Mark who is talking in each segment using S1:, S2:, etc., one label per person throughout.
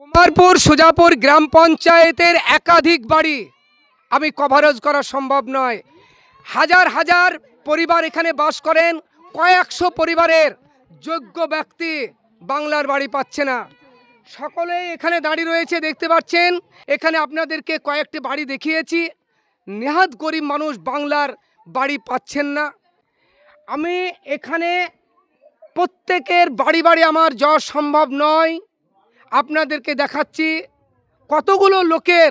S1: কুমারপুর সুজাপুর গ্রাম পঞ্চায়েতের একাধিক বাড়ি আমি কভারেজ করা সম্ভব নয়। হাজার হাজার পরিবার এখানে বাস করেন, কয়েকশো পরিবারের যোগ্য ব্যক্তি বাংলার বাড়ি পাচ্ছে না। সকলেই এখানে দাঁড়িয়ে রয়েছে, দেখতে পাচ্ছেন। এখানে আপনাদেরকে কয়েকটি বাড়ি দেখিয়েছি। নেহাত গরিব মানুষ বাংলার বাড়ি পাচ্ছেন না। আমি এখানে প্রত্যেকের বাড়ি বাড়ি আমার যাওয়া সম্ভব নয়। আপনাদেরকে দেখাচ্ছি কতগুলো লোকের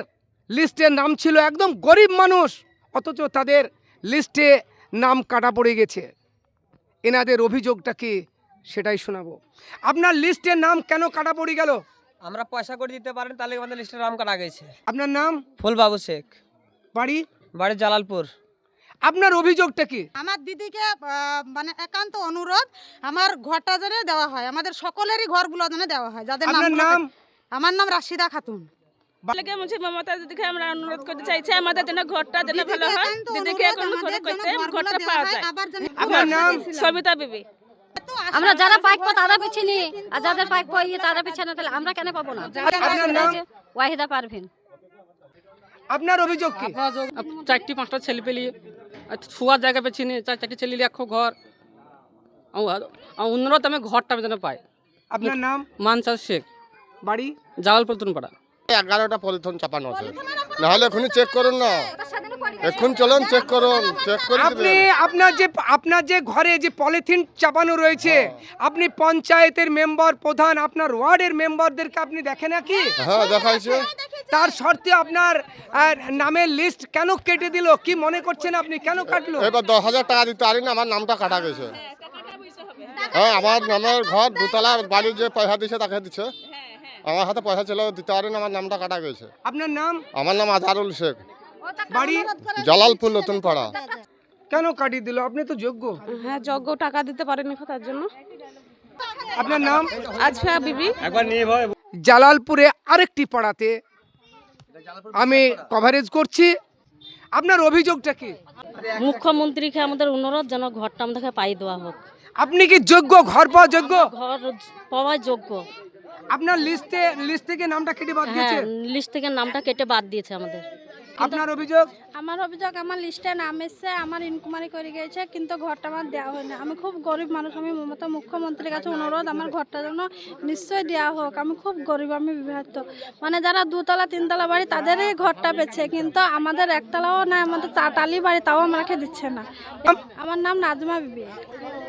S1: লিস্টে নাম ছিল একদম গরিব মানুষ অথচ তাদের লিস্টে নাম কাটা পড়ে গেছে। এনাদের অভিযোগটা কি সেটাই শোনাবো। আপনার লিস্টের নাম কেন কাটা পড়ে গেল?
S2: আমরা পয়সা করে দিতে পারেন তাহলে আমাদের লিস্টের নাম কাটা গেছে।
S1: আপনার নাম?
S2: ফুলবাবু শেখ।
S1: বাড়ি?
S2: বাড়ি জালালপুর।
S1: আপনার অভিযোগটা কি?
S3: আমার দিদিকে মানে একান্ত অনুরোধ আমার ঘরটা যেন দেওয়া হয় আমাদের সকলেরই ঘরগুলো যেন দেওয়া হয় যাদের
S1: আপনার নাম?
S3: আমার নাম রাশিদা খাতুন।
S4: লেগে মুঝে মমতা দিদিকে আমরা অনুরোধ করতে চাইছি আমাদের জন্য ঘরটা যেন ভালো হয়। দিদিকে এখন করতে ঘরটা পাওয়া যায়।
S1: আপনার নাম?
S4: সবিতা বিবি।
S5: আমরা যারা পাইপ তারা পিছিয়ে নিই আর যাদের পাইপ পাইয়ে তারা পিছিয়ে না তাহলে আমরা কেন পাবো না? ওয়াহিদা পারভিন।
S1: আপনার অভিযোগ কি?
S6: চারটি পাঁচটা ছেলে পেলি শোয়ার জায়গা পেছি নি চার চারটি ছেলে একশো ঘর। অনুরোধ আমি ঘরটা যেন পাই।
S1: আপনার নাম?
S6: মানসার শেখ।
S1: বাড়ি?
S6: জালালপুর পাড়া
S7: এগারোটা পলিথন চাপানো আছে। নাহলে এখনই চেক করুন না। এখন চলুন চেক করুন চেক করে
S1: আপনি আপনার যে আপনার যে ঘরে যে পলিথিন চাপানো রয়েছে আপনি পঞ্চায়েতের মেম্বার প্রধান আপনার ওয়ার্ডের মেম্বারদেরকে আপনি দেখেন নাকি?
S7: হ্যাঁ দেখাইছে।
S1: তার শর্তে আপনার নামের লিস্ট কেন কেটে দিল? কি মনে করছেন আপনি? কেন কাটলো?
S7: এবার দশ হাজার টাকা দিতে পারি না আমার নামটা কাটা গেছে। হ্যাঁ আমার নামের ঘর দুতলা বাড়ির যে পয়সা দিছে তাকে দিচ্ছে আমার হাতে পয়সা ছিল দিতে পারি না আমার নামটা কাটা গেছে।
S1: আপনার নাম?
S7: আমার নাম আজহারুল শেখ।
S1: বাড়ি?
S7: জালালপুর নতুন পাড়া
S1: কেন কাটিয়ে দিল? আপনি তো যোগ্য।
S4: হ্যাঁ যোগ্য টাকা দিতে পারেনি তার জন্য।
S1: আপনার নাম?
S4: আজফা বিবি।
S1: একবার নিয়ে জালালপুরে আরেকটি পাড়াতে আমি কভারেজ করছি। আপনার অভিযোগটা কি?
S5: মুখ্যমন্ত্রীকে আমাদের অনুরোধ যেন ঘরটা আমাদেরকে পাই দেওয়া হোক।
S1: আপনি কি যোগ্য? ঘর পাওয়া যোগ্য?
S5: ঘর পাওয়া যোগ্য।
S1: আপনার লিস্টে লিস্ট থেকে নামটা কেটে বাদ
S5: হ্যাঁ
S1: দিয়েছে?
S5: লিস্ট থেকে নামটা কেটে বাদ দিয়েছে আমাদের।
S1: আপনার অভিযোগ?
S8: আমার অভিযোগ আমার লিস্টে নাম এসছে আমার ইনকুমারি করে গিয়েছে কিন্তু ঘরটা আমার দেওয়া হয়নি। আমি খুব গরিব মানুষ আমি মমতা মুখ্যমন্ত্রীর কাছে অনুরোধ আমার ঘরটা যেন নিশ্চয়ই দেওয়া হোক। আমি খুব গরিব আমি বিবাহিত। মানে যারা দুতলা তিনতলা বাড়ি তাদেরই ঘরটা পেয়েছে কিন্তু আমাদের একতলাও না আমাদের টা- টালি বাড়ি তাও আমাকে দিচ্ছে না। আমার নাম নাজমা বিবি।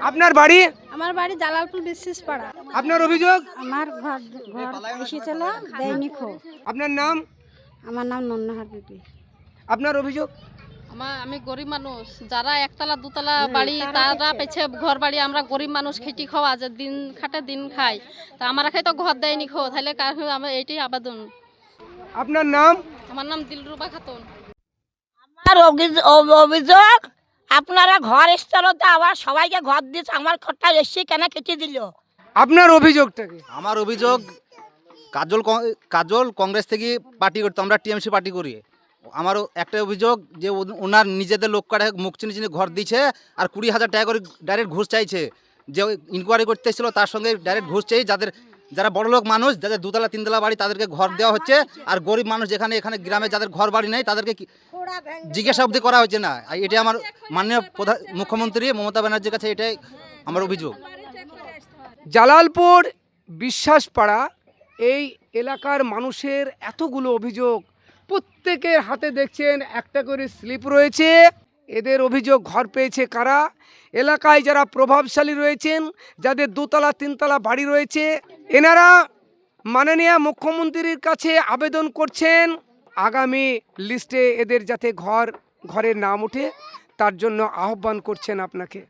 S1: আপনার বাড়ি?
S8: আমার বাড়ি জালালপুর বিশ্বাস পাড়া।
S1: আপনার অভিযোগ?
S8: আমার ঘর ঘর এসেছিল দেয়নি খো
S1: আপনার নাম?
S8: আমার নাম নন্নহার বিবি।
S1: আপনার অভিযোগ?
S9: আমার আমি গরিব মানুষ। যারা একতলা দুতলা বাড়ি তারা পেছে ঘর বাড়ি আমরা গরিব মানুষ খেটি খাওয়া যে দিন খাটে দিন খাই। তা আমার খাই তো ঘর দেয়নি খো তাহলে কার আমার এইটাই আবেদন।
S1: আপনার নাম?
S9: আমার নাম দিলরুবা খাতুন।
S10: আমার অভি- অভিযোগ আপনারা ঘর স্তরতে আবার সবাইকে ঘর দিচ্ছে আমার ঘরটা এসে কেন কেটে দিল?
S1: আপনার অভিযোগটা কি?
S11: আমার অভিযোগ কাজল কাজল কংগ্রেস থেকে পার্টি করতো আমরা টিএমসি পার্টি করি। আমারও একটা অভিযোগ যে ও- ওনার নিজেদের লোক কাটে মুখ চিনি চিনি ঘর দিচ্ছে আর কুড়ি হাজার টাকা করে ডাইরেক্ট ঘুষ চাইছে। যে ইনকোয়ারি করতে এসেছিল তার সঙ্গে ডাইরেক্ট ঘুষ চাই যাদের যারা বড় লোক মানুষ যাদের দুতলা তিনতলা বাড়ি তাদেরকে ঘর দেওয়া হচ্ছে। আর গরিব মানুষ যেখানে এখানে গ্রামে যাদের ঘর বাড়ি নেই তাদেরকে জিজ্ঞাসা অবধি করা হচ্ছে না। আর এটা আমার মাননীয় প্রধান মুখ্যমন্ত্রী মমতা ব্যানার্জির কাছে এটাই আমার অভিযোগ।
S1: জালালপুর বিশ্বাসপাড়া এই এলাকার মানুষের এতগুলো অভিযোগ প্রত্যেকের হাতে দেখছেন একটা করে স্লিপ রয়েছে। এদের অভিযোগ ঘর পেয়েছে কারা? এলাকায় যারা প্রভাবশালী রয়েছেন, যাদের দোতলা, তিনতলা বাড়ি রয়েছে, এনারা মাননীয় মুখ্যমন্ত্রীর কাছে আবেদন করছেন, আগামী লিস্টে এদের যাতে ঘর, ঘরের নাম ওঠে, তার জন্য আহ্বান করছেন আপনাকে।